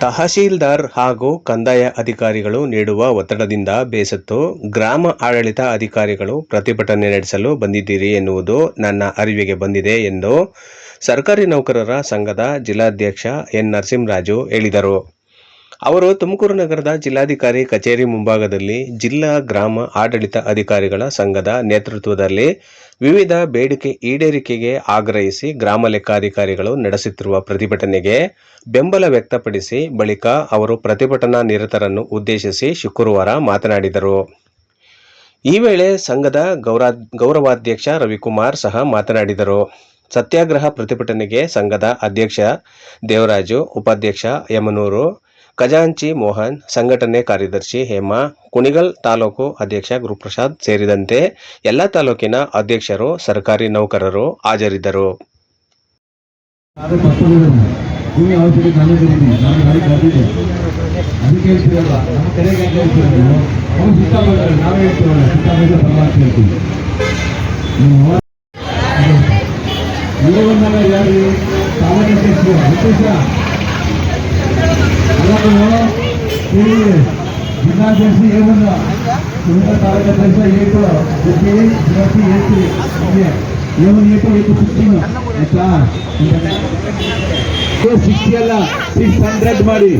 ತಹಶೀಲ್ದಾರ್ ಹಾಗೂ ಕಂದಾಯ ಅಧಿಕಾರಿಗಳು ನೀಡುವ ಒತ್ತಡದಿಂದ ಬೇಸತ್ತು ಗ್ರಾಮ ಆಡಳಿತ ಅಧಿಕಾರಿಗಳು ಪ್ರತಿಭಟನೆ ನಡೆಸಲು ಬಂದಿದ್ದೀರಿ ಎನ್ನುವುದು ನನ್ನ ಅರಿವಿಗೆ ಬಂದಿದೆ ಎಂದು ಸರ್ಕಾರಿ ನೌಕರರ ಸಂಘದ ಜಿಲ್ಲಾಧ್ಯಕ್ಷ ಎನ್ ನರಸಿಂಹರಾಜು ಹೇಳಿದರು. ಅವರು ತುಮಕೂರು ನಗರದ ಜಿಲ್ಲಾಧಿಕಾರಿ ಕಚೇರಿ ಮುಂಭಾಗದಲ್ಲಿ ಜಿಲ್ಲಾ ಗ್ರಾಮ ಆಡಳಿತ ಅಧಿಕಾರಿಗಳ ಸಂಘದ ನೇತೃತ್ವದಲ್ಲಿ ವಿವಿಧ ಬೇಡಿಕೆ ಈಡೇರಿಕೆಗೆ ಆಗ್ರಹಿಸಿ ಗ್ರಾಮ ಲೆಕ್ಕಾಧಿಕಾರಿಗಳು ನಡೆಸುತ್ತಿರುವ ಪ್ರತಿಭಟನೆಗೆ ಬೆಂಬಲ ವ್ಯಕ್ತಪಡಿಸಿ ಬಳಿಕ ಅವರು ಪ್ರತಿಭಟನಾ ನಿರತರನ್ನು ಉದ್ದೇಶಿಸಿ ಶುಕ್ರವಾರ ಮಾತನಾಡಿದರು. ಈ ವೇಳೆ ಸಂಘದ ಗೌರ, ಗೌರವಾಧ್ಯಕ್ಷ ರವಿಕುಮಾರ್ ಸಹ ಮಾತನಾಡಿದರು. ಸತ್ಯಾಗ್ರಹ ಪ್ರತಿಭಟನೆಗೆ ಸಂಘದ ಅಧ್ಯಕ್ಷ ದೇವರಾಜು, ಉಪಾಧ್ಯಕ್ಷ ಯಮನೂರು ಖಜಾಂಚಿ ಮೋಹನ್ ಸಂಘಟನೆ ಕಾರ್ಯದರ್ಶಿ ಹೇಮಾ ಕುಣಿಗಲ್ ತಾಲೂಕು ಅಧ್ಯಕ್ಷ ಗುರುಪ್ರಸಾದ್ ಸೇರಿದಂತೆ ಎಲ್ಲ ತಾಲೂಕಿನ ಅಧ್ಯಕ್ಷರು ಸರ್ಕಾರಿ ನೌಕರರು ಹಾಜರಿದ್ದರು ಏಟು ಜಾಸ್ತಿ ಸಿಕ್ಸ್ ಹಂಡ್ರೆಡ್ ಮಾಡಿ.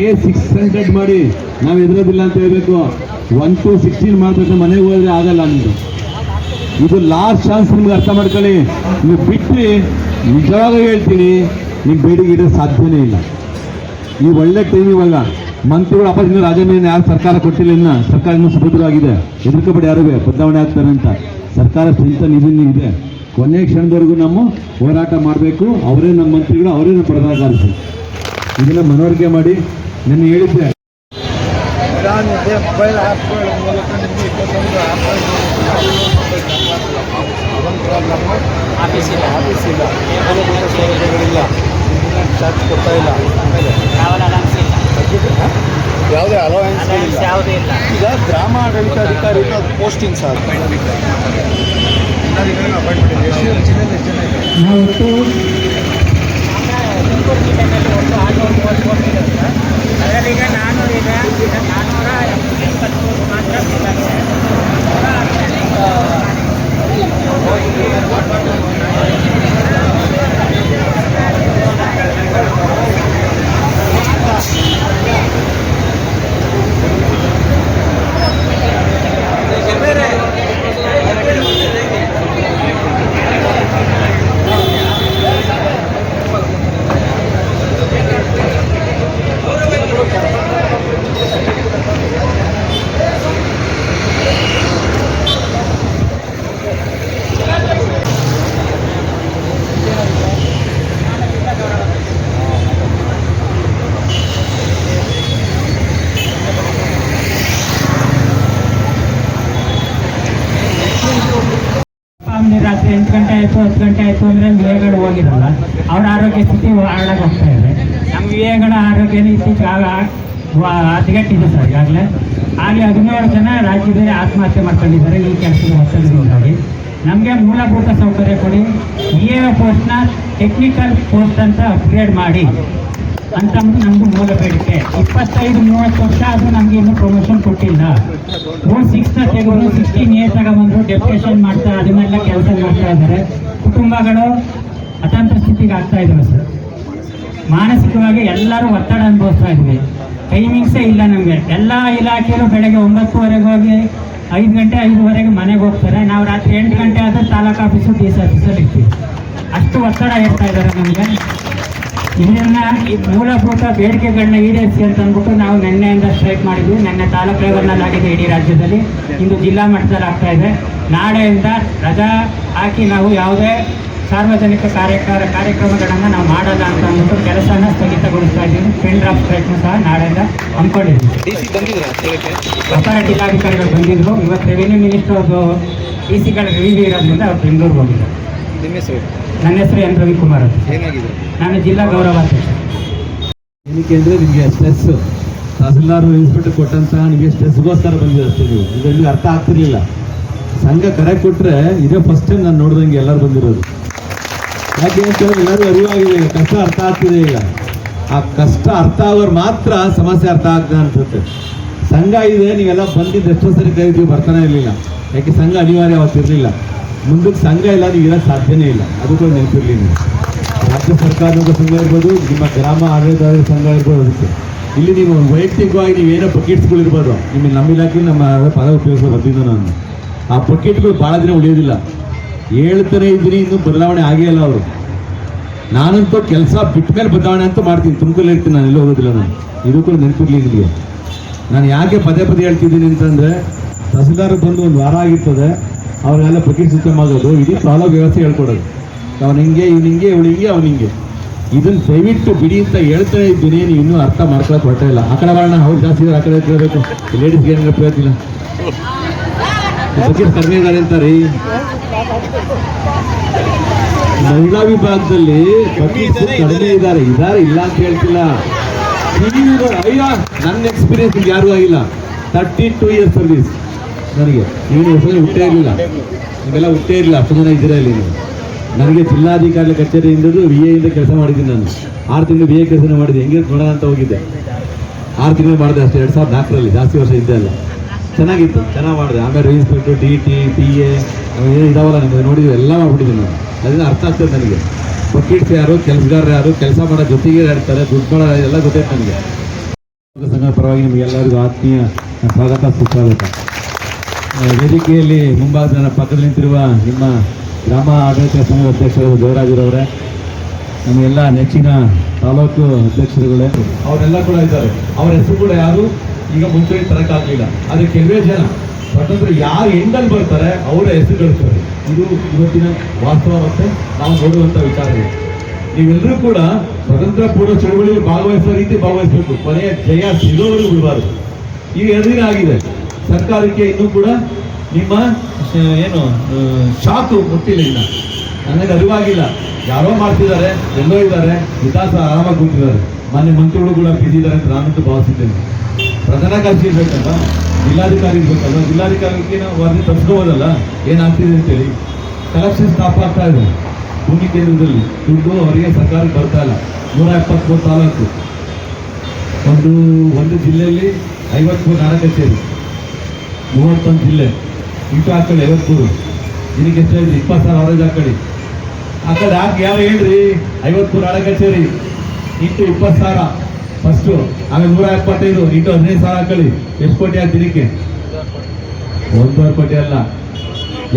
ಏ ಸಿಕ್ಸ್ ಹಂಡ್ರೆಡ್ ಮಾಡಿ. ನಾವು ಎದುರೋದಿಲ್ಲ ಅಂತ ಹೇಳ್ಬೇಕು. ಒನ್ ಟು ಸಿಕ್ಸ್ಟೀನ್ ಮಾಡ್ಬೇಕು, ಮನೆಗೆ ಹೋದ್ರೆ ಆಗಲ್ಲ ನಿಮ್ದು. ಇದು ಲಾಸ್ಟ್ ಚಾನ್ಸ್ ನಿಮ್ಗೆ ಅರ್ಥ ಮಾಡ್ಕೊಳ್ಳಿ. ನೀವು ಬಿಟ್ಟು ನಿಜವಾಗ ಹೇಳ್ತೀನಿ ನಿಮ್ಮ ಬೇಡಿಗೆ ಇಡೋ ಸಾಧ್ಯನೇ ಇಲ್ಲ. ಈ ಒಳ್ಳೆ ಟೈಮ್ ಇವಾಗ ಮಂತ್ರಿಗಳು ಅಪ್ಪ ಇನ್ನು ರಾಜೀನಾಮೆ ಯಾರು ಸರ್ಕಾರ ಕೊಟ್ಟಿಲ್ಲ ಇನ್ನ ಸರ್ಕಾರ ಇನ್ನೂ ಸುಭದ್ರವಾಗಿದೆ. ಹೆದರ್ಕಬೇಡಿ ಯಾರು ಬದಲಾವಣೆ ಆಗ್ತಾರೆ ಅಂತ. ಸರ್ಕಾರ ಸ್ವಂತ ನಿಧಿನೂ ಇದೆ. ಕೊನೆ ಕ್ಷಣದವರೆಗೂ ನಾವು ಹೋರಾಟ ಮಾಡಬೇಕು. ಅವರೇ ನಮ್ಮ ಮಂತ್ರಿಗಳು, ಅವರೇ ನಮ್ಮ ಪ್ರಧಾನ ಕಾರ್ಯದರ್ಶಿ ಇದನ್ನ ಮನವರಿಕೆ ಮಾಡಿ ನನ್ನ ಹೇಳಿದ್ದೆ. ಆಫೀಸ್ ಇಲ್ಲ ಆಫೀಸ್ ಇಲ್ಲ. ಚಾರ್ಜ್ ಕೊಡ್ತಾ ಇಲ್ಲ. ಯಾವುದೇ ಅಲೋಯನ್ಸ್ ಇಲ್ಲ ಯಾವುದೂ ಇಲ್ಲ. ಈಗ ಗ್ರಾಮ ಆಡಳಿತಾಧಿಕಾರಿ ಪೋಸ್ಟಿಂಗ್ ಸರ್ ಜಿಲ್ಲಾಧಿಕಾರಿ ಅಪಾಯಿಂಟ್ಮೆಂಟ್ ಇದೆ ಎಷ್ಟು ಜಿಲ್ಲೆಯಲ್ಲಿ ಎಷ್ಟು ಜನ ಇದೆ ನಾವತ್ತು ತುಮಕೂರು ಜಿಲ್ಲೆಯಲ್ಲಿ ಒಟ್ಟು ಆರುನೂರ ಮೂವತ್ತು ಕೋಟಿ ಇದೆ ಸರ್ ಅದರಲ್ಲಿ ಈಗ ನಾನ್ನೂರು ಇದೆ ಈಗ ನಾನ್ನೂರ ಎಪ್ಪತ್ತ್ಮೂರು ಮಾತ್ರ ಜಿಲ್ಲಾಗಿದೆ ಅವ್ನಿಗೆ ರಾತ್ರಿ ಎಂಟು ಗಂಟೆ ಆಯಿತು, ಹತ್ತು ಗಂಟೆ ಆಯಿತು ಅಂದರೆ ವಿವೇಗಳು ಹೋಗಿರಲ್ಲ. ಅವರ ಆರೋಗ್ಯ ಸ್ಥಿತಿ ಹಾಳಾಗಿ ಹೋಗ್ತಾ ಇದೆ. ನಮ್ಮ ವಿವೇಗಳ ಆರೋಗ್ಯನೇ ಇತ್ತೀಚೆಗೆ ಆಗ ಹದಗೆಟ್ಟಿದೆ ಸರ್ ಈಗಾಗಲೇ. ಆಗಲೇ ಹದಿನೇಳು ಜನ ರಾಜ್ಯದಲ್ಲಿ ಆತ್ಮಹತ್ಯೆ ಮಾಡ್ಕೊಂಡಿದ್ದಾರೆ ಈ ಕೆಲಸದ ಒತ್ತಡದಿಂದಾಗಿ ನಮಗೆ ಮೂಲಭೂತ ಸೌಕರ್ಯ ಕೊಡಿ. ಇ ಎ ಪೋಸ್ಟ್ನ ಟೆಕ್ನಿಕಲ್ ಪೋಸ್ಟ್ ಅಂತ ಅಪ್ಗ್ರೇಡ್ ಮಾಡಿ. ಅಂತ ನಮ್ದು ಮೂಲ ಬೇಡಿಕೆ. ಇಪ್ಪತ್ತೈದು, ಮೂವತ್ತು ವರ್ಷ ಅದು ನಮ್ಗೆ ಇನ್ನೂ ಪ್ರಮೋಷನ್ ಕೊಟ್ಟಿಲ್ಲ. ರೂಲ್ ಸಿಕ್ಸ್ನ ತೆಗೆದು ಸಿಕ್ಸ್ಟೀನ್ ಇಯರ್ಸ್ ತಗೊಂಡ್ಬಂದು ಡೆಪ್ಯುಟೇಷನ್ ಮಾಡ್ತಾ, ಅದನ್ನೆಲ್ಲ ಕೆಲಸ ಮಾಡ್ತಾ ಇದ್ದಾರೆ. ಕುಟುಂಬಗಳು ಅತಂತ್ರ ಸ್ಥಿತಿಗೆ ಆಗ್ತಾ ಇದ್ದಾರೆ ಸರ್. ಮಾನಸಿಕವಾಗಿ ಎಲ್ಲರೂ ಒತ್ತಡ ಅನುಭವಿಸ್ತಾ ಇದ್ವಿ. ಟೈಮಿಂಗ್ಸೇ ಇಲ್ಲ ನಮಗೆ. ಎಲ್ಲ ಇಲಾಖೆಯಲ್ಲೂ ಬೆಳಗ್ಗೆ ಒಂಬತ್ತುವರೆಗೆ ಹೋಗಿ ಐದು ಗಂಟೆ, ಐದುವರೆಗೆ ಮನೆಗೆ ಹೋಗ್ತಾರೆ. ನಾವು ರಾತ್ರಿ ಎಂಟು ಗಂಟೆ ಆದರೆ ತಾಲೂಕು ಆಫೀಸು ಡಿ ಸಿ ಆಫೀಸಲ್ಲಿ ಇರ್ತೀವಿ. ಅಷ್ಟು ಒತ್ತಡ ಇರ್ತಾ ಇದ್ದಾರೆ ನಮಗೆ. ಇದನ್ನ ಈ ಮೂಲಭೂತ ಬೇಡಿಕೆಗಳನ್ನ ಈಡೇರಿಸಿ ಅಂತ ಅಂದ್ಬಿಟ್ಟು ನಾವು ನಿನ್ನೆಯಿಂದ ಸ್ಟ್ರೈಕ್ ಮಾಡಿದ್ವಿ. ನಿನ್ನೆ ತಾಲೂಕು ಲೆವೆಲ್ನಲ್ಲಿ ಆಗಿದೆ ಇಡೀ ರಾಜ್ಯದಲ್ಲಿ. ಇಂದು ಜಿಲ್ಲಾ ಮಟ್ಟದಲ್ಲಿ ಆಗ್ತಾ ಇದೆ. ನಾಳೆಯಿಂದ ರಜಾ ಹಾಕಿ ನಾವು ಯಾವುದೇ ಸಾರ್ವಜನಿಕ ಕಾರ್ಯಕಾರ ಕಾರ್ಯಕ್ರಮಗಳನ್ನು ನಾವು ಮಾಡಲ್ಲ ಅಂತ ಅಂದ್ಬಿಟ್ಟು ಕೆಲಸನ ಸ್ಥಗಿತಗೊಳಿಸ್ತಾ ಇದ್ದೀವಿ. ಫೀಲ್ಡ್ ಡ್ರಾಪ್ ಸ್ಟ್ರೈಕ್ನು ಸಹ ನಾಳೆಯಿಂದ ಹಮ್ಮಿಕೊಂಡಿದ್ದೀವಿ. ಅಪರ ಜಿಲ್ಲಾಧಿಕಾರಿಗಳು ಬಂದಿದ್ರು. ಇವತ್ತು ರೆವಿನ್ಯೂ ಮಿನಿಸ್ಟರ್ ಡಿ ಸಿಗಳ ರಿವ್ಯೂ ಇರೋದ್ರಿಂದ ಅವ್ರು ಬೆಂಗಳೂರಿಗೆ ಹೋಗಿದ್ದಾರೆ. ನಿಮ್ಮ ಹೆಸರು? ನನ್ನ ಹೆಸರು ಎನ್. ರವಿಕುಮಾರ್ ಅಂತ. ಏನಾಗಿದೆ? ನಾನು ಜಿಲ್ಲಾ ಗೌರವಾಧ್ಯಕ್ಷ ಏನಕ್ಕೆ ಅಂದರೆ ನಿಮಗೆ ಸ್ಟ್ರೆಸ್ ತಹಸೀಲ್ದಾರ್ ಇನ್ಸ್ಪೆಕ್ಟರ್ ಕೊಟ್ಟಂತಹ ನಿಮಗೆ ಸ್ಟ್ರೆಸ್ಗೋಸ್ಕರ ಅಷ್ಟೇ ನೀವು. ಇದು ನಿಮ್ಗೆ ಅರ್ಥ ಆಗ್ತಿರ್ಲಿಲ್ಲ. ಸಂಘ ಕರೆ ಕೊಟ್ಟರೆ ಇದೇ ಫಸ್ಟ್ ಟೈಮ್ ನಾನು ನೋಡ್ದಂಗೆ ಎಲ್ಲರೂ ಬಂದಿರೋದು. ಯಾಕೆ ಅಂತ ಹೇಳಿದ್ರೆ ಎಲ್ಲರೂ ಅರಿವಾಗಿದೆ. ಈಗ ಕಷ್ಟ ಅರ್ಥ ಆಗ್ತಿದೆ ಈಗ ಆ ಕಷ್ಟ ಅರ್ಥ ಆಗೋರು ಮಾತ್ರ ಸಮಸ್ಯೆ ಅರ್ಥ ಆಗ್ತದೆ ಅನ್ಸುತ್ತೆ. ಸಂಘ ಇದೆ ನೀವೆಲ್ಲ ಬಂದಿದ್ದು ಎಷ್ಟೋ ಸರಿ ಕರಿತೀವಿ ಬರ್ತಾನೆ ಇರಲಿಲ್ಲ. ಯಾಕೆ ಸಂಘ ಅನಿವಾರ್ಯ ಅವತ್ತಿರಲಿಲ್ಲ. ಮುಂದಕ್ಕೆ ಸಂಘ ಇಲ್ಲ, ನೀವು ಇರೋ ಸಾಧ್ಯನೇ ಇಲ್ಲ. ಅದು ಕೂಡ ನೆನಪಿರಲಿ ನೀವು. ರಾಜ್ಯ ಸರ್ಕಾರದ ಸಂಘ ಇರ್ಬೋದು, ನಿಮ್ಮ ಗ್ರಾಮ ಆಡಳಿತದ ಸಂಘ ಇರ್ಬೋದು ಅದಕ್ಕೆ. ಇಲ್ಲಿ ನೀವು ವೈಯಕ್ತಿಕವಾಗಿ ನೀವೇನೋ ಬಕೆಟ್ಸ್ಗಳು ಇರ್ಬೋದು. ನಿಮ್ಮ ನಮ್ಮ ಇಲಾಖೆ ನಮ್ಮ ಪದ ಉಪಯೋಗಿಸೋ ಬಂದಿದ್ದು ನಾನು. ಆ ಬಕೆಟ್ಗಳು ಭಾಳ ದಿನ ಉಳಿಯೋದಿಲ್ಲ. ಹೇಳ್ತಾನೆ ಇದ್ದೀನಿ, ಇನ್ನೂ ಬದಲಾವಣೆ ಆಗೇ ಇಲ್ಲ ಅವರು. ನಾನಂತೂ ಕೆಲಸ ಬಿಟ್ಟ ಮೇಲೆ ಬದಲಾವಣೆ ಅಂತೂ ಮಾಡ್ತೀನಿ. ತುಮಕೂರಲ್ಲಿ ಇರ್ತೀನಿ, ನಾನು ಎಲ್ಲೂ ಹೋಗೋದಿಲ್ಲ ನಾನು. ಇದು ಕೂಡ ನೆನಪಿರ್ಲಿ ನಿಮಗೆ. ನಾನು ಯಾಕೆ ಪದೇ ಪದೇ ಹೇಳ್ತಿದ್ದೀನಿ ಅಂತಂದರೆ ತಹಸೀಲ್ದಾರ್ ಬಂದು ಒಂದು ವಾರ ಆಗಿರ್ತದೆ. ಅವ್ರಿಗೆಲ್ಲ ಬಕೆಟ್ ಸಿಸ್ಟಮ್ ಆಗೋದು ಇಡೀ ಸಾಲ ವ್ಯವಸ್ಥೆ ಹೇಳ್ಕೊಡೋದು. ಅವ್ನು ಹಿಂಗೆ ಇವ್ನು ಹಿಂಗೆ ಇವಳು ಹಿಂಗೆ ಅವ್ನು ಹಿಂಗೆ. ಇದನ್ನು ದಯವಿಟ್ಟು ಬಿಡಿ ಅಂತ ಹೇಳ್ತಾ ಇದ್ದೀನಿ. ನೀವು ಇನ್ನೂ ಅರ್ಥ ಮಾಡ್ಕೊಳಕ್ಕೆ ಹೊರಟ ಇಲ್ಲ. ಆ ಕಡೆ ಬರೋಣ ಅವ್ರು ಜಾಸ್ತಿ ಇದ್ರೆ ಆ ಕಡೆ ಕೇಳಬೇಕು ಲೇಡೀಸ್ಗೆ ಏನಾದ್ರು ಪ್ರಯತ್ನ ಬಕೆಟ್ ಕಡಿಮೆ ಇದ್ದಾರೆ ಅಂತ ರೀ. ಮಹಿಳಾ ವಿಭಾಗದಲ್ಲಿ ಕಡಿಮೆ ಇದ್ದಾರೆ ಇದ್ದಾರೆ ಇಲ್ಲ ಅಂತ ಹೇಳ್ತಿಲ್ಲ. ಅಯ್ಯ ನನ್ನ ಎಕ್ಸ್ಪೀರಿಯನ್ಸ್ ಯಾರಿಗೂ ಆಗಿಲ್ಲ. ತರ್ಟಿ ಟೂ ಇಯರ್ಸ್ ಸರ್ವಿಸ್ ನನಗೆ. ನೀವು ಹೊಸದಾಗಿ ಹುಟ್ಟೇ ಇರಲಿಲ್ಲ. ನಿಮಗೆಲ್ಲ ಹುಟ್ಟೇ ಇರಲಿಲ್ಲ. ಅಷ್ಟು ಜನ ಇದ್ದೀರಾ ಇಲ್ಲಿ ನನಗೆ ಜಿಲ್ಲಾಧಿಕಾರಿ ಕಚೇರಿಯಿಂದ ವಿ ಎಯಿಂದ ಕೆಲಸ ಮಾಡಿದ್ದೀನಿ ನಾನು. ಆರು ತಿಂಗಳು ವಿ ಎ ಕೆಲಸ ಮಾಡಿದೆ. ಹೆಂಗೆ ನೋಡೋಣ ಅಂತ ಹೋಗಿದ್ದೆ. ಆರು ತಿಂಗಳು ಮಾಡಿದೆ ಅಷ್ಟೇ. ಎರಡು ಸಾವಿರದ ನಾಲ್ಕರಲ್ಲಿ. ಜಾಸ್ತಿ ವರ್ಷ ಇದ್ದೆ ಚೆನ್ನಾಗಿತ್ತು. ಚೆನ್ನಾಗಿ ಮಾಡಿದೆ. ಆಮೇಲೆ inspector D T P A ಏನು ಇದಾವಲ್ಲ ನಿಮಗೆ? ನೋಡಿದ್ವಿ ಎಲ್ಲ ಮಾಡಿಬಿಟ್ಟಿದ್ದೀನಿ ನಾನು. ಅದರಿಂದ ಅರ್ಥ ಆಗ್ತದೆ ನನಗೆ. ಬಕೀಟ್ಸ್ ಯಾರು, ಕೆಲಸಗಾರರು ಯಾರು, ಕೆಲಸ ಮಾಡೋ ಜೊತೆಗೆ ಇರ್ತಾರೆ. ದುಡ್ಡು ಮಾಡೋ ಎಲ್ಲ ಗೊತ್ತೈತೆ ನನಗೆ. ಸಂಘ ಪರವಾಗಿ ನಿಮಗೆಲ್ಲರಿಗೂ ಆತ್ಮೀಯ ಸ್ವಾಗತ, ಸುಸ್ವಾಗತ. ವೇದಿಕೆಯಲ್ಲಿ ಮುಂಭಾಗ ನನ್ನ ಪಕ್ಕದಲ್ಲಿ ನಿಂತಿರುವ ನಿಮ್ಮ ಗ್ರಾಮ ಆಡಳಿತ ಸಂಘದ ಅಧ್ಯಕ್ಷರು ದೇವರಾಜರವರೇ ನಮಗೆಲ್ಲ ನೆಚ್ಚಿನ ತಾಲೂಕು ಅಧ್ಯಕ್ಷರುಗಳೇ. ಅವರೆಲ್ಲ ಕೂಡ ಇದ್ದಾರೆ. ಅವರ ಹೆಸರು ಕೂಡ ಯಾರು? ಈಗ ಮುಂಚೆ ತರಕಾಗಲಿಲ್ಲ ಆದರೆ ಕೆಲವೇ ಜನ, ಸ್ವತಂತ್ರ ಯಾರು ಎಂಡಲ್ಲಿ ಬರ್ತಾರೆ, ಅವರ ಹೆಸರು ಗಳಿಸ್ತಾರೆ ಇದು ಇವತ್ತಿನ ವಾಸ್ತವ ಮತ್ತೆ ನಾವು ನೋಡುವಂಥ ಇದೆ. ನೀವೆಲ್ಲರೂ ಕೂಡ ಸ್ವತಂತ್ರ ಪೂರ್ವ ಚಳುವಳಿಯಲ್ಲಿ ಭಾಗವಹಿಸುವ ರೀತಿ ಭಾಗವಹಿಸಬೇಕು. ಕೊನೆಯ ಜಯ ಸಿಗೋವರೆಗೂ ಬಿಡಬಾರ್ದು. ಈಗ ಎರಡು ದಿನ ಆಗಿದೆ. ಸರ್ಕಾರಕ್ಕೆ ಇನ್ನೂ ಕೂಡ ನಿಮ್ಮ ಏನು ಶಾಕು ಮುಟ್ಟಿಲ್ಲ ಇನ್ನ. ನನಗೆ ಅರಿವಾಗಿಲ್ಲ. ಯಾರೋ ಮಾಡ್ತಿದ್ದಾರೆ, ಎಲ್ಲೋ ಇದ್ದಾರೆ ವಿಕಾಸ ಆರಾಮಾಗಿ ಕೂತಿದ್ದಾರೆ. ಮೊನ್ನೆ ಮಂತ್ರಿಗಳು ಕೂಡ ಬಿದ್ದಿದ್ದಾರೆ ಅಂತ ನಾನಂತೂ ಭಾವಿಸಿದ್ದೇನೆ. ಪ್ರಧಾನ ಕಾರ್ಯದರ್ಶಿ ಇರ್ಬೇಕಲ್ಲ ಜಿಲ್ಲಾಧಿಕಾರಿ ಇರ್ಬೇಕಲ್ಲ ಜಿಲ್ಲಾಧಿಕಾರಿಗೆ ನಾವು ವರದಿ ತಪ್ಪಿಸ್ಕೋಬೋದಲ್ಲ ಏನಾಗ್ತಿದೆ ಅಂತೇಳಿ. ಕಲೆಕ್ಷನ್ ಸ್ಟಾಪ್ ಆಗ್ತಾ ಇದೆ. ಭೂಮಿ ಕೇಂದ್ರದಲ್ಲಿ. ದುಡ್ಡು ಅವರಿಗೆ ಸರ್ಕಾರಕ್ಕೆ ಬರ್ತಾ ಇಲ್ಲ. ನೂರ ಎಪ್ಪತ್ಮೂರು ತಾಲೂಕು. ಒಂದು ಒಂದು ಜಿಲ್ಲೆಯಲ್ಲಿ ಐವತ್ತ್ಮೂರು ನಾಡ ಕಚೇರಿ. ಮೂವತ್ತೊಂದು ಜಿಲ್ಲೆ ಇಂಟು ಹಾಕೊಳ್ಳಿ ಐವತ್ತೂರು ಇದಕ್ಕೆ ಎಷ್ಟು ಇಪ್ಪತ್ತು ಸಾವಿರ ಅವರೇಜ್ ಹಾಕೊಳ್ಳಿ ಆ ಕಡೆ ಹಾಕಿ ಯಾವ ಹೇಳ್ರಿ? ಐವತ್ತೂರು ಆಳ ಕಚೇರಿ ಇಂಟು ಇಪ್ಪತ್ತು ಸಾವಿರ ಫಸ್ಟು ಆಮೇಲೆ ನೂರ ಎಪ್ಪತ್ತೈದು ಇಂಟು ಹದಿನೈದು ಸಾವಿರ ಹಾಕೊಳ್ಳಿ ಎಷ್ಟು ಕೋಟಿ ಆಯ್ತು ದಿನಕ್ಕೆ? ಒಂದೂವರೆ ಕೋಟಿ ಅಲ್ಲ.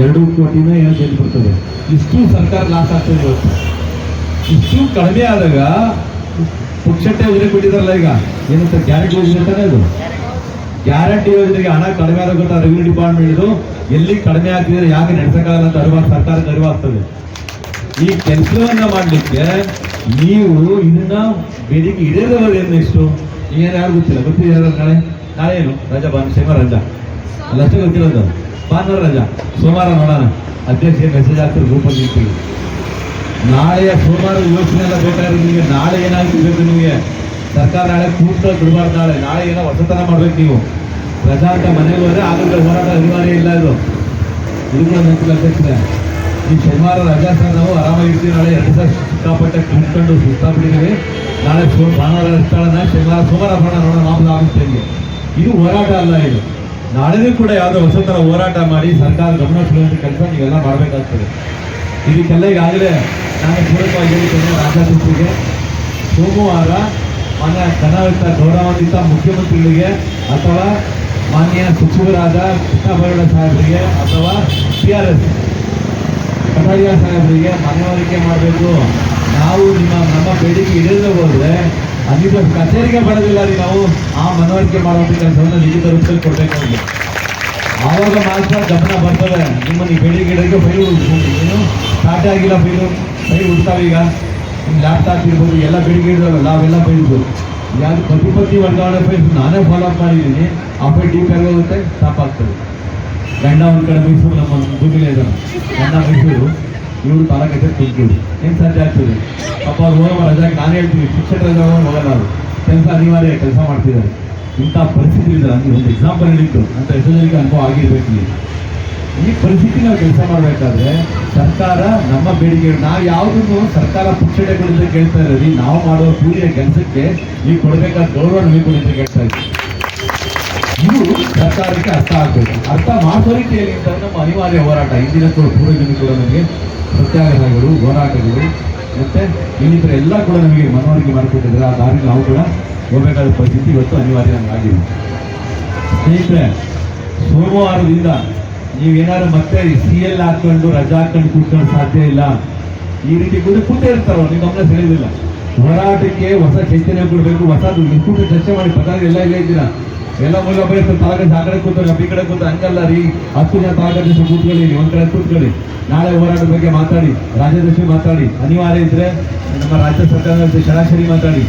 ಎರಡು ಕೋಟಿನ ಏನು ಗೆದ್ದು ಬರ್ತದೆ ಇಷ್ಟು ಸರ್ಕಾರ ಲಾಸ್ ಆಗ್ತದೆ ಇವತ್ತು. ಇಷ್ಟು ಕಡಿಮೆ ಆದಾಗ ಪುಕ್ಷಟ್ಟೆ ಉದ್ರೆ ಕೊಟ್ಟಿದ್ದಾರಲ್ಲ ಈಗ. ಏನಂತ, ಗ್ಯಾರಂಟಿ ಯೋಜನೆ ತಾನೇ ಅದು? ಗ್ಯಾರಂಟಿ ಯೋಜನೆಗೆ ಹಣ ಕಡಿಮೆ ಆಗುತ್ತೆ ಗೊತ್ತಾ ರೆವಿನ್ಯೂ ಡಿಪಾರ್ಟ್ಮೆಂಟ್ ಎಲ್ಲಿ ಕಡಿಮೆ ಆಗ್ತಿದ್ರೆ ಯಾಕೆ ನಡೆಸಕ್ಕಾಗಲ್ಲ ಅಂತ ಅರಿವಾಗ ಸರ್ಕಾರಕ್ಕೆ ಅರಿವಾಗ್ತದೆ ಈ ಕೆಲಸವನ್ನ ಮಾಡಲಿಕ್ಕೆ ನೀವು ಇನ್ನ ಬೆಳಿಗ್ಗೆ ಇಡೇದವರು ಏನು ಇಷ್ಟು ಏನು ಯಾರು ಗೊತ್ತಿಲ್ಲ. ಗೊತ್ತಿದೆ ಯಾರು ನಾಳೆ? ನಾಳೆ ಏನು? ರಜಾ ಬಾನು ಶನಿವಾರ ರಜಾ. ಲಕ್ಷ ಗೊತ್ತಿರೋದು. ಭಾನುವಾರ ರಜಾ. ಸೋಮವಾರ ನೋಡೋಣ. ಅಧ್ಯಕ್ಷ ಮೆಸೇಜ್ ಆಗ್ತಾರೆ ಗ್ರೂಪಲ್ಲಿ ನಿಂತೀವಿ ನಾಳೆಯ ಸೋಮವಾರ ಯೋಚನೆ ಎಲ್ಲ ಬೇಕಾದ್ರೆ ನಿಮಗೆ, ನಾಳೆ ಏನಾಗ್ತಿರ್ಬೇಕು ನಿಮಗೆ. ಸರ್ಕಾರ ನಾಳೆ ಕೂಟ ಬಿಡಬಾರ್ದು ನಾಳೆ. ನಾಳೆ ಏನೋ ಹೊಸತನ ಮಾಡ್ಬೇಕು ನೀವು. ರಜಾ ಅಂತ ಮನೆಗೆ ಹೋದ್ರೆ ಆಗಲಿ ಹೋರಾಟ ಅನಿವಾರ್ಯ ಇಲ್ಲ ಇದು. ಇದು ಕೂಡ ಅಧ್ಯಕ್ಷರೇ ಈ ಶನಿವಾರ ರಜಾ ಸರ್ ನಾವು ಆರಾಮಾಗಿರ್ತೀವಿ ನಾಳೆ ಎರಡು ದಿವಸ ಸಿಕ್ಕಾಪಟ್ಟೆ ಕುಂತ್ಕೊಂಡು ಸುತ್ತಾಬಿಟ್ಟಿದ್ದೀವಿ ನಾಳೆ ಭಾನುವಾರ ಸ್ಥಳನ ಶನಿವಾರ ಸೋಮವಾರ ಬರೋಣ ನೋಡೋಣ. ಮಾಮೂಲು ಆಗುತ್ತೆ ಇದು ಹೋರಾಟ ಅಲ್ಲ ಇದು. ನಾಳೆನೂ ಕೂಡ ಯಾವುದೋ ಹೊಸ ಥರ ಹೋರಾಟ ಮಾಡಿ ಸರ್ಕಾರ ಗಮನ ಕೊಡುವಂಥ ಕೆಲಸ ನೀವೆಲ್ಲ ಮಾಡಬೇಕಾಗ್ತದೆ. ಇದಕ್ಕೆಲ್ಲ ಈಗಾಗಲೇ ನಾನು ಪೂರಕವಾಗಿ ಹೇಳಿದ್ದೇನೆ ರಾಜ್ಯಾಧ್ಯಕ್ಷರಿಗೆ. ಸೋಮವಾರ ಮಾನ್ಯ ಕನ್ನಡ ಗೌರವಾನ್ವಿತ ಮುಖ್ಯಮಂತ್ರಿಗಳಿಗೆ ಅಥವಾ ಮಾನ್ಯ ಸಚಿವರಾದ ಕೃಷ್ಣಬೈರಡ ಸಾಹೇಬರಿಗೆ ಅಥವಾ ಟಿ ಆರ್ ಎಸ್ ಕಟಾರಿಯ ಸಾಹೇಬರಿಗೆ ಮನವರಿಕೆ ಮಾಡಬೇಕು. ನಾವು ನಿಮ್ಮ, ನಮ್ಮ ಬೇಡಿಕೆ ಇಡದೇ ಹೋದರೆ ಅಲ್ಲಿಂದ ಕಚೇರಿಗೆ ಬರೋದಿಲ್ಲ ರೀ ನಾವು. ಆ ಮನವರಿಕೆ ಮಾಡುವಂಥ ಕೆಲಸವನ್ನು ಲಿಖಿತ ರೂಪದಲ್ಲಿ ಕೊಡಬೇಕು ಅವ್ರಿಗೆ ಆವಾಗ ಮಾತ್ರ ಗಮನ ಬರ್ತದೆ. ನಿಮ್ಮ ನೀವು ಬೆಳಿಗ್ಗೆ ಫೈಲ್ ಏನು ಸ್ಟಾರ್ಟ್ ಆಗಿಲ್ಲ ಫೈಲು, ಫೈಲ್ ಹುಡ್ತಾವೆ ಈಗ ನಿಮ್ಮ ಲ್ಯಾಪ್ಟಾಪ್ ಇರ್ಬೋದು, ಎಲ್ಲ ಬೆಳಿಗ್ಗೆ ಇಡೋಲ್ಲ ನಾವೆಲ್ಲ ಫೈಲ್ದು ಯಾರು ಪತಿ ಪತಿ ವರ್ಗಾವಣೆ ಫೈಲ್ ನಾನೇ ಫಾಲೋ ಅಪ್ ಮಾಡಿದ್ದೀನಿ. ಆ ಫೈಲ್ ಡೀಪ್ ಆಗಿ ಹೋಗುತ್ತೆ ಸ್ಟಾಪ್ ಆಗ್ತದೆ. ಗಂಡ ಒಂದು ಕಡೆ ಮೈಸೂರು, ನಮ್ಮ ಭೂಮಿಲೇ ಇದ್ದಾನೆ ಗಂಡ ಮೈಸೂರು, ಇವರು ತಾಲೂಕೈತೆ ತುಮಕೂರು. ಏನು ಸಾಧ್ಯ ಆಗ್ತದೆ? ಪಾಪ ಅವ್ರು ಹೋಗೋ ರಜಾಕ್ಕೆ ನಾನು ಹೇಳ್ತೀನಿ ಶಿಕ್ಷಕ ರಜಾ ಹೋಗಲ್ಲ ಕೆಲಸ ಅನಿವಾರ್ಯ, ಕೆಲಸ ಮಾಡ್ತಿದ್ದಾರೆ. ಇಂಥ ಪರಿಸ್ಥಿತಿ ಇದೆ ನನಗೆ ಒಂದು ಎಕ್ಸಾಂಪಲ್ ಹೇಳಿತ್ತು ಅಂತ ಹೆಸರು ಅನುಭವ ಆಗಿರ್ಬೇಕು ಇಲ್ಲಿ ಈ ಪರಿಸ್ಥಿತಿ ನಾವು ಕೆಲಸ ಮಾಡಬೇಕಾದ್ರೆ ಸರ್ಕಾರ ನಮ್ಮ ಬೇಡಿಕೆ ನಾವು ಯಾವುದನ್ನು ಸರ್ಕಾರ ಪುಕ್ಷಡೆಗಳಿಂದ ಕೇಳ್ತಾ ಇರೋದು, ನಾವು ಮಾಡುವ ಕೂಲಿಯ ಕೆಲಸಕ್ಕೆ ನೀವು ಕೊಡಬೇಕಾದ ಗೌರವ ನಮಗೆ ಕೇಳ್ತಾ ಇದ್ದೀವಿ. ಇದು ಸರ್ಕಾರಕ್ಕೆ ಅರ್ಥ ಆಗಬೇಕು. ಅರ್ಥ ಮಾಡೋ ರೀತಿಯಲ್ಲಿ ಅಂತ ನಮ್ಮ ಅನಿವಾರ್ಯ ಹೋರಾಟ. ಇಂದಿನ ಕೂಡ ಪೂರ್ವಜನ ಕೂಡ ನಮಗೆ ಸತ್ಯಾಗ್ರಹಗಳು, ಹೋರಾಟಗಳು, ಮತ್ತೆ ಇನ್ನಿತರ ಎಲ್ಲ ಕೂಡ ನಮಗೆ ಮನವರಿಕೆ ಮಾಡಿಕೊಟ್ಟಿದ್ದಾರೆ. ಆ ದಾರಿ ನಾವು ಕೂಡ ಹೋಗಬೇಕಾದ ಪರಿಸ್ಥಿತಿ ಇವತ್ತು ಅನಿವಾರ್ಯ ನಮಗಾಗಿದೆ ಸ್ನೇಹಿತರೆ, ಸೋಮವಾರದಿಂದ ನೀವೇನಾದ್ರು ಮತ್ತೆ ಸಿ ಎಲ್ ಹಾಕೊಂಡು ರಜಾ ಹಾಕೊಂಡು ಕೂತ್ಕೊಂಡು ಸಾಧ್ಯ ಇಲ್ಲ. ಈ ರೀತಿ ಕೂಡ ಕೂತೇ ಇರ್ತಾರೋ? ನೀವು ಗಮನ ಸೆಳೆದಿಲ್ಲ ಹೋರಾಟಕ್ಕೆ ಹೊಸ ಚೈತನ್ಯ ಕೊಡಬೇಕು ಹೊಸ ಕೂತು ಚರ್ಚೆ ಮಾಡಿ ಪದಾರ್ಥ ಎಲ್ಲ ಇಲ್ಲ ಇದ್ದೀರಾ? ಎಲ್ಲ ಮೂಲ ಬರೀ ತಾಗ ಆ ಕೂತಾರೆ ಈ ಕಡೆ ಕೂತ ಹಂಗಲ್ಲ ರೀ. ಹತ್ತು ಜನ ತಳಗಡೆ ಕೂತ್ಕೊಳ್ಳಿ ಒಂದ್ ಕಡೆ ಕೂತ್ಕೊಳ್ಳಿ. ನಾಳೆ ಹೋರಾಟದ ಬಗ್ಗೆ ಮಾತಾಡಿ ರಾಜ್ಯದರ್ಶಿ ಮಾತಾಡಿ. ಅನಿವಾರ್ಯ ಇದ್ರೆ ನಮ್ಮ ರಾಜ್ಯ ಸರ್ಕಾರದ ಸರಾಸರಿ ಮಾತಾಡಿ.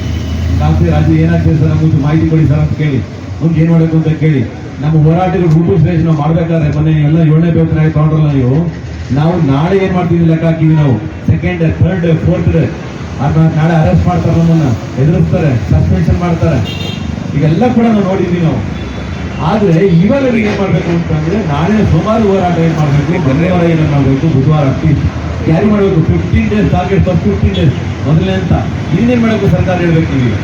ರಾಜ್ಯ ಏನಾಗ್ತದೆ ಸರ್? ನಮಗೆ ಮಾಹಿತಿ ಕೊಡಿ ಸರ್ ಅಂತ ಕೇಳಿ. ಮುಂದೆ ಏನು ಮಾಡಬೇಕು ಅಂತ ಕೇಳಿ, ನಮ್ಮ ಹೋರಾಟಗಳು ರೂಪುರೇಷೆ ನಾವು ಮಾಡ್ಬೇಕಾದ್ರೆ ಮೊನ್ನೆ ಎಲ್ಲ ಏಳನೇ ವೇತನ ತಗೊಂಡ್ರಲ್ಲ ನೀವು, ನಾವು ನಾಳೆ ಏನು ಮಾಡ್ತೀವಿ ಲೆಕ್ಕ ಹಾಕಿವಿ ನಾವು ಸೆಕೆಂಡ್ ಥರ್ಡ್ ಫೋರ್ತ್ ಅದನ್ನ ನಾಳೆ ಅರೆಸ್ಟ್ ಮಾಡ್ತಾರೆ ನಮ್ಮನ್ನ, ಎದುರಿಸ್ತಾರೆ ಸಸ್ಪೆನ್ಷನ್ ಮಾಡ್ತಾರೆ. ಈಗೆಲ್ಲ ಕೂಡ ನಾವು ನೋಡಿದ್ವಿ ನಾವು. ಆದ್ರೆ ಇವಾಗ ಏನು ಮಾಡಬೇಕು ಅಂತಂದರೆ ನಾಳೆ ಸೋಮವಾರ ಹೋರಾಟ ಏನು ಮಾಡಬೇಕು ಮಂಗಳವಾರ ಏನು ಮಾಡಬೇಕು, ಬುಧವಾರ ಅಟ್ಲೀಸ್ಟ್ ಕ್ಯಾರಿ ಮಾಡಬೇಕು fifteen days target first fifteen days ಮೊದಲನೇ ಅಂತ. ಇನ್ನೇನ್ ಮಾಡಬೇಕು ಸರ್ಕಾರ ಹೇಳ್ಬೇಕು ನೀವು?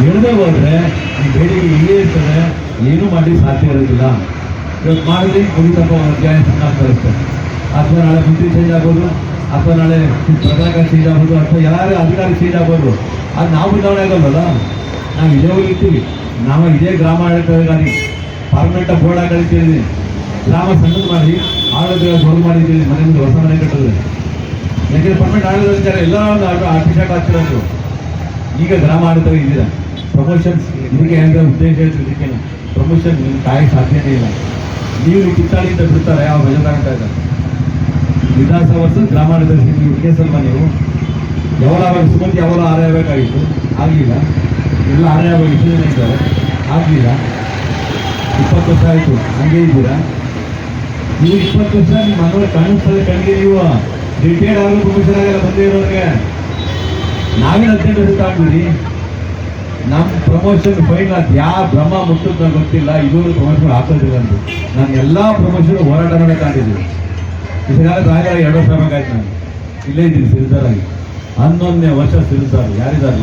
ಹೇಳದೆ ಹೋದ್ರೆ ಈ ಬೇಡಿಕೆ ಇಲ್ಲೇ ಇರ್ತದೆ, ಏನೂ ಮಾಡಿ ಸಾಧ್ಯ ಇರೋದಿಲ್ಲ. ಇವತ್ತು ಮಾಡಿದ್ರೆ ಕುರಿತಪ್ಪ ಅಧ್ಯಾಯ ಸಣ್ಣ ಇರುತ್ತೆ ಅಥವಾ ನಾಳೆ ಮಂತ್ರಿ ಚೇಂಜ್ ಆಗ್ಬೋದು, ಅಥವಾ ನಾಳೆ ಪ್ರಧಾನ ಚೇಂಜ್ ಆಗ್ಬೋದು, ಅಥವಾ ಯಾರು ಅಧಿಕಾರಿ ಚೇಂಜ್ ಆಗ್ಬೋದು. ಅದು ನಾವು ಬದಲಾವಣೆ ಆಗಲ್ವಲ್ಲ ನಾವು ಇದೇ ಹೋಗಿರ್ತೀವಿ ನಾವು ಇದೇ ಗ್ರಾಮ ಆಡಳಿತಾಧಿಕಾರಿ ಪರ್ಮನೆಂಟ್ ಬೋರ್ಡ್ ಆಗಿದ್ದೀನಿ ಗ್ರಾಮ ಸಣ್ಣದು ಮಾಡಿ ಆಡಳಿತ ದೊಡ್ಡ ಮಾಡಿದ್ದೀವಿ ಮನೆ ಮುಂದೆ ಹೊಸ ಮನೆ ಕಟ್ಟಿದ್ರೆ. ಯಾಕೆಂದ್ರೆ ಪರ್ಮನೆಂಟ್ ಆಡಳಿತ ಎಲ್ಲ ಆರ್ಟಿಫಿಷಿಯಲ್ ಆಗ್ತಿರೋದು ಈಗ ಗ್ರಾಮ ಆಡಳಿತ ಇದ್ದೀರಾ? ಪ್ರಮೋಷನ್ಸ್ ನಿಮಗೆ ಹೇಳಿದ ಉದ್ದೇಶ ಇದಕ್ಕೆ ಪ್ರಮೋಷನ್ ನಿಮ್ಮ ತಾಯಿ ಸಾಧ್ಯನೇ ಇಲ್ಲ. ನೀವು ಕಿತ್ತಾಳಿಯಿಂದ ಬಿಡ್ತಾರೆ, ಯಾವ ಅಂತ ಇದ್ದಾರೆ ವಿಧಾನಸಭಾ ವರ್ಷ ಗ್ರಾಮಾಡಳಿತ ನೀವು ಕೇಸಲ್ವಾ ನೀವು ಯಾವಾಗ ಸುಮಂತ್ ಯಾವಾಗ ಆರಾಯಬೇಕಾಗಿತ್ತು ಆಗಲಿಲ್ಲ. ಎಲ್ಲ ಆರೇ ಆಗುವ ಇಷ್ಟು ಜನ ಇದ್ದಾರೆ. ಆಗಲಿಲ್ಲ. ಇಪ್ಪತ್ತು ವರ್ಷ ಆಯಿತು, ಹಂಗೆ ಇದ್ದೀರಾ? ನೀವು ಇಪ್ಪತ್ತು ವರ್ಷ ನಿಮ್ಮ ಮನವ ಸ್ಥಳ ಕಣ್ಣಿಗೆ ನೀವು ರಿಟೈರ್ಡ್ ಆಗಲು ಪ್ರಮೋಷನ್ ಆಗಲ್ಲ ಬಂದೇ ಇರೋರಿಗೆ. ನಾವೇನು ಹದಿನೆಂಟು ತಗೊಂಡಿರಿ ನಮ್ಮ ಪ್ರಮೋಷನ್ ಫೈನಲ್ ಅದು ಯಾವ ಬ್ರಹ್ಮ ಮುಟ್ಟದ ಗೊತ್ತಿಲ್ಲ. ಇವರು ಪ್ರಮೋಷನ್ ಹಾಕೋದಿಲ್ಲ ಅಂತ ನಾನು ಎಲ್ಲ ಪ್ರಮೋಷನ್ ಹೋರಾಟ ಮಾಡೋಕ್ಕಾಗಿದ್ದೀನಿ ಇದರಾಗ ರಾಜ ಎರಡು ವರ್ಷ ಬೇಕಾಯ್ತು ನಾನು ಇಲ್ಲೇ ಇದ್ದೀನಿ ಸಿರಿದಾರಾಗಿ ಹನ್ನೊಂದನೇ ವರ್ಷ ಸಿರಿದಾರ ಯಾರಿದ್ದಾರೆ?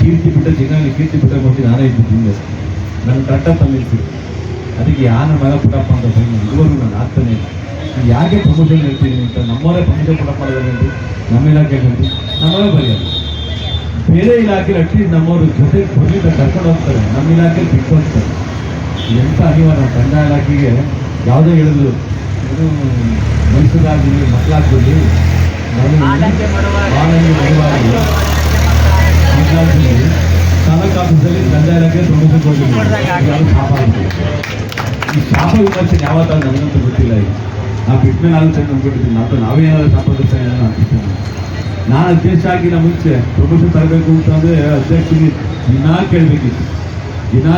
ಕೀರ್ತಿ ಬಿಟ್ಟ ಚೆನ್ನಾಗಿ ಕೀರ್ತಿ ಬಿಟ್ಟ ಕೊಟ್ಟು ನಾನೇ ಇದ್ದೀನಿ ಹಿಂದೆ. ನನ್ನ ಕಟ್ಟ ತಂದಿತ್ತು ಅದಕ್ಕೆ ಯಾನ ಮಗ ಪುಟ್ಟಪ್ಪ ಅಂತ ಫೈನಲ್ ಇವರು ನಾನು ಆಗ್ತಾನೆ ಇಲ್ಲ. ಯಾಕೆ ಪ್ರಮೋಷನ್ ಹೇಳ್ತೀನಿ ಅಂತ ನಮ್ಮವರೇ ಪ್ರಮೋಷನ್ ಕೂಡ ಮಾಡೋದಂತೆ ನಮ್ಮ ಇಲಾಖೆ ಬಂದು ನಮ್ಮವರೇ ಬರೆಯೋದು ಬೇರೆ ಇಲಾಖೆ ಅಟ್ಲೀಸ್ಟ್ ನಮ್ಮವರು ಜೊತೆ ಬಂದಿದ್ದ ಕರ್ಕೊಂಡು ಹೋಗ್ತಾರೆ. ನಮ್ಮ ಇಲಾಖೆ ಬಿಟ್ಕೊಳ್ತಾರೆ ಎಂಥ ಎಂತ ಅನಿವಾರ್ಯ. ತಂಡ ಇಲಾಖೆಗೆ ಯಾವುದೇ ಹೇಳಿದ್ರು ಇದು ಮೈಸೂರಾಗಲಿ ಮಕ್ಕಳಾಗಲಿ ಮಂಗಳಾರದಲ್ಲಿ ತಾಲೂಕು ಆಫೀಸಲ್ಲಿ ತಂಡ ಇಲಾಖೆ ಪ್ರಮೋಷನ್ ಕೊಟ್ಟಿದ್ದೀವಿ ಶಾಪ ಆಗಿದೆ. ಈ ಶಾಪ ವಿಮರ್ಶೆ ಯಾವತ್ತ ನನಗಂತೂ ಗೊತ್ತಿಲ್ಲ ಈಗ. ನಾವು ಬಿಟ್ಮೇಲೆ ಆಗುತ್ತೆ ಅಂತ ಅಂದ್ಬಿಟ್ಟಿದ್ದೀನಿ ಅಥವಾ ನಾವೇನಾದ್ರೂ ತಪ್ಪಾಗುತ್ತೆ ಅಂತ ಅನ್ಸುತ್ತೆ ನಾನು ಅಧ್ಯಕ್ಷ ಆಗಿನ ಮುಂಚೆ ಪ್ರಮೋಷನ್ ತರಬೇಕು ಅಂತ ಅಂದರೆ ಅಧ್ಯಕ್ಷರಿಗೆ ದಿನಾ ಕೇಳಬೇಕಿತ್ತು. ದಿನಾ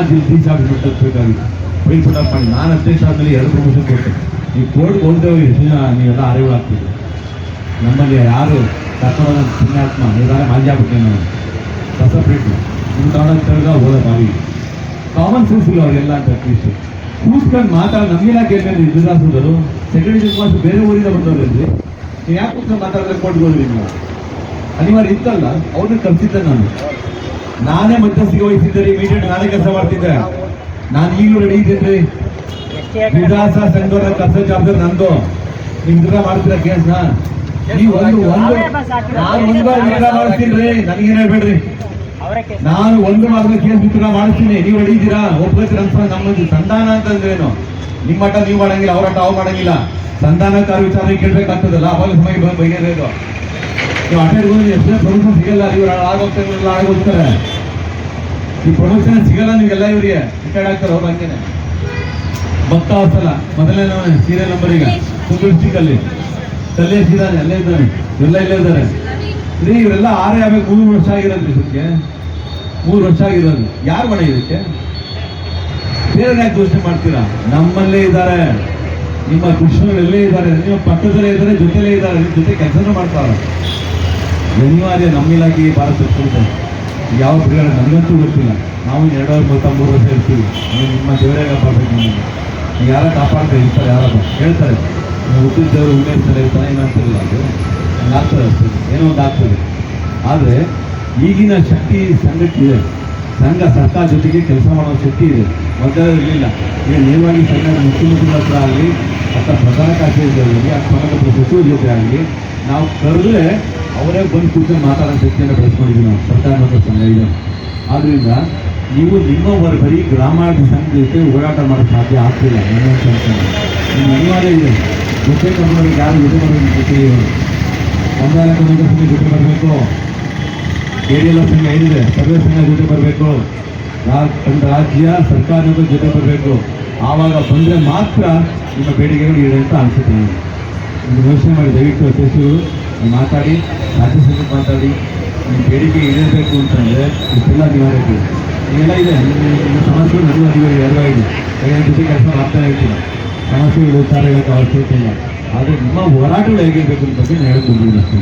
ಸಾಕು ಮುಟ್ಟಬೇಕಾಗಿತ್ತು ಫೈಲ್ ಪುಟಪ್ ಮಾಡಿ. ನಾನು ಅಧ್ಯಕ್ಷ ಆದಮೇಲೆ ಎರಡು ಪ್ರಮೋಷನ್ ಕೊಟ್ಟೆ. ಈ ಕೋರ್ಟ್ ಹೋಗ್ತೇವೆ ಎಷ್ಟು ದಿನ ನೀವೆಲ್ಲ ಅರಿವಾಗ್ತೀವಿ ನಮ್ಮಲ್ಲಿ ಯಾರು ಕರ್ಕೊಂಡು ಪುಣ್ಯಾತ್ಮ ಇದಾರೆ ಮಾಂಜಿ ಆಗ್ಬಿಟ್ಟೆ ನಾನು ಪ್ರೇಟ್ ನಿಮ್ಮ ತೆಗೆದ ಹೋದ ಬಾವಿ ಕಾಮನ್ ಸೆನ್ಸ್ ಇಲ್ಲ ಅವರೆಲ್ಲ ಅಂತ ಅಟ್ಲೀಸ್ಟ್ ಕೂತ್ಕೊಂಡು ಮಾತಾಡ ನಮಗೆಲ್ಲ ಕೇಳ್ಕೊಂಡು ವಿಧಾನಸೌಧರು ಸೆಕೆಂಡ್ ಕ್ಲಾಸ್ ಬೇರೆ ಊರಿಂದ ಬಂದವ್ರಲ್ಲಿ ನೀವು ಯಾಕೆ ಕೂತ್ಕೊಂಡು ಮಾತಾಡಿದ್ರೆ ಕೊಟ್ಕೊಂಡ್ರಿ ನೀವು? ಅನಿವಾರ್ಯ ಇತ್ತಲ್ಲ ಅವ್ರನ್ನ ಕಲ್ಸಿದ್ದೆ ನಾನು. ನಾನೇ ಮಧ್ಯಸ್ಥಿಗೆ ವಹಿಸಿದ್ದೆ ಮೀಡಿಯಟ್ ನಾನೇ ಕೆಲಸ ಮಾಡ್ತಿದ್ದೆ. ನಾನು ಈಗಲೂ ರೆಡಿ ಇದ್ದೀನಿ. ವಿಧಾಸ ಸಂಘದ ಕಸ ಜವಾಬ್ದಾರಿ ನಂದು. ನಿಮ್ ತರ ಮಾಡ್ತೀರ ಕೇಸ್ನ ನೀವು ಒಂದು ಒಂದು ನಾನು ಒಂದು ಮಾಡ್ತೀನಿ ರೀ. ನನಗೇನು ಹೇಳ್ಬೇಡ್ರಿ? ನಾನು ಒಂದು ಮಾತ್ರ ಕೇಸ್ ವಿತ್ರ ಮಾಡಿಸ್ತೀನಿ. ನೀವು ಒಪ್ಕೋತೀರ ಅಂತ ನಮ್ಮದು ಸಂಧಾನ ಅಂತಂದ್ರೇನು ನಿಮ್ಮ ಮಠ ನೀವು ಮಾಡಂಗಿಲ್ಲ, ಅವ್ರ ಅವ್ರು ಮಾಡಂಗಿಲ್ಲ. ಸಂಧಾನಕಾರ ವಿಚಾರ ಕೇಳ್ಬೇಕಾಗ್ತದಲ್ಲ, ಅವಾಗ ಸಮಯ ಬಗೆಹರಿಯೋದು ನೀವು ಆಟ ಬಂದು ಎಷ್ಟೇ ಪ್ರಮೋಷನ್ ಸಿಗಲ್ಲ ಇವ್ರು ಆಗೋಗ್ತಾರೆ ಆಗೋಗ್ತಾರೆ ಈ ಪ್ರಮೋಷನ್ ಸಿಗಲ್ಲ ನೀವೆಲ್ಲ ಇವರಿಗೆ. ರಿಟೈರ್ಡ್ ಆಗ್ತಾರೆ ಅವ್ರು ಹಂಗೇನೆ. ಭಕ್ತ ಅವಸಲ ಮೊದಲನೇ ಸೀರಿಯಲ್ ನಂಬರ್ ಈಗ. ಡಿಸ್ಟಿಕ್ ಅಲ್ಲಿ ತಲೆ ಇದ್ದಾನೆ ಅಲ್ಲೇ ಇದ್ದಾನೆ ಎಲ್ಲ ಇಲ್ಲೇ ಇದ್ದಾರೆ. ಇವರೆಲ್ಲ ಆರೇ ಆಗಬೇಕು, ಮೂರು ವರ್ಷ ಆಗಿರೋದು ಇದಕ್ಕೆ ಮೂರು ವರ್ಷ ಆಗಿರೋದು. ಯಾರು ಮನೆ ಇದಕ್ಕೆ? ಬೇರೆ ಯಾಕೆ ಯೋಚನೆ ಮಾಡ್ತೀರಾ? ನಮ್ಮಲ್ಲೇ ಇದ್ದಾರೆ. ನಿಮ್ಮ ಕೃಷ್ಣರು ಎಲ್ಲೇ ಇದ್ದಾರೆ. ನಿಮ್ಮ ಪಕ್ಕದಲ್ಲೇ ಇದ್ದಾರೆ ಜೊತೆಲೇ ಇದ್ದಾರೆ. ನಿಮ್ಮ ಜೊತೆ ಕೆಲಸನೂ ಮಾಡ್ತಾರೆ. ಅನಿವಾರ್ಯ ನಮ್ಮ ಇಲಾಖೆಗೆ ಭಾರತ ಸರ್ಕಾರ ಯಾವ ಪ್ರಕಾರ ನನಗಂತೂ ಗೊತ್ತಿಲ್ಲ. ನಾವು ಎರಡು ಮೂವತ್ತ ಮೂರು ವರ್ಷ ಇರ್ತೀವಿ. ನೀವು ನಿಮ್ಮ ದೇವರಾಗ ನಿಮಗೆ. ನೀವು ಯಾರ ಕಾಪಾಡ್ತಾ ಇರ್ತಾರೆ ಯಾರು ಹೇಳ್ತಾರೆ. ಹುಟ್ಟಿದ್ದವರು ಉಮೇರ್ತಾರೆ ಇರ್ತಾನೆ ಏನಂತಿಲ್ಲ ಅದು ಆಗ್ತದೆ ಏನೋ ಒಂದು ಆಗ್ತದೆ. ಆದರೆ ಈಗಿನ ಶಕ್ತಿ ಸಂಘಕ್ಕೆ ಇದೆ ಸಂಘ ಸರ್ಕಾರ ಜೊತೆಗೆ ಕೆಲಸ ಮಾಡೋ ಶಕ್ತಿ ಇದೆ. ಮೊದಲಿರಲಿಲ್ಲ ಈಗ ನೇರವಾಗಿ ಸಂಘದ ಮುಖ್ಯಮಂತ್ರಿಗಳ ಹತ್ರ ಆಗಲಿ, ಅಥವಾ ಪ್ರಧಾನ ಕಾರ್ಯದರ್ಶಿ ಅಥವಾ ಸಚಿವರ ಜೊತೆ ಆಗಲಿ, ನಾವು ಕರೆದ್ರೆ ಅವರೇ ಬಂದು ಕೂತ್ಕೊಂಡು ಮಾತಾಡೋ ಶಕ್ತಿಯನ್ನು ಬೆಳೆಸ್ಕೊಂಡಿದ್ದೀವಿ ನಾವು, ಸರ್ಕಾರ ಮತ್ತು ಸಂಘ ಇದೆ ಆದ್ದರಿಂದ ನೀವು ನಿಮ್ಮ ಬರೀ ಗ್ರಾಮಾಡಳಿತ ಸಂಘದ ಜೊತೆ ಹೋರಾಟ ಮಾಡೋಕ್ಕೆ ಸಾಧ್ಯ ಆಗ್ತಿಲ್ಲ ನನ್ನ ಸಂಘ. ನಿಮ್ಮ ಅನಿವಾರ್ಯ ಇದೆ. ಜೊತೆ ಕರ್ಕೊಂಡು ಯಾರು ಜೊತೆ ಬರೋದು ಜೊತೆ ಕಂದಾಯ ಕರ್ನಾಟಕ ಜೊತೆ ಬರಬೇಕು. ಏರಿಯಲ್ಲ ಸಂಘ ಏನಿದೆ? ಸರ್ವೇ ಸಂಘ ಜೊತೆ ಬರಬೇಕು. ರಾಜ್ಯ ಸರ್ಕಾರದ ಜೊತೆ ಬರಬೇಕು. ಆವಾಗ ಬಂದರೆ ಮಾತ್ರ ನಿಮ್ಮ ಬೇಡಿಕೆಗಳು ಅಂತ ಅನಿಸುತ್ತೆ ಒಂದು ಯೋಚನೆ ಮಾಡಿ, ದಯವಿಟ್ಟು ಅಧ್ಯಕ್ಷರು ಮಾತಾಡಿ, ರಾಜ್ಯ ಸಂಘಕ್ಕೆ ಮಾತಾಡಿ, ನಿಮ್ಮ ಬೇಡಿಕೆ ಈಡೇರಬೇಕು ಅಂತಂದರೆ ಇಷ್ಟೆಲ್ಲ ಅನಿವಾರ್ಯತೆ ಇವೆಲ್ಲ ಇದೆ. ನಿಮ್ಮ ಸಮಸ್ಯೆ ನಡುವೆ ನೀವು ಎಲ್ಲ ಇದೆ ಕೈಯ ಜೊತೆ ಕೆಲಸ ಮಾಡ್ತಾ ಇರ್ತೀರ? ಸಮಸ್ಯೆಗಳು ಉತ್ತರ ಹೇಳೋಕ್ಕೆ ಅವಶ್ಯಕತೆ ಇಲ್ಲ. ಆದರೆ ನಿಮ್ಮ ಹೋರಾಟಗಳು ಹೇಗಿರಬೇಕು ಅಂತ ಬಗ್ಗೆ ನಾನು ಅಷ್ಟೇ.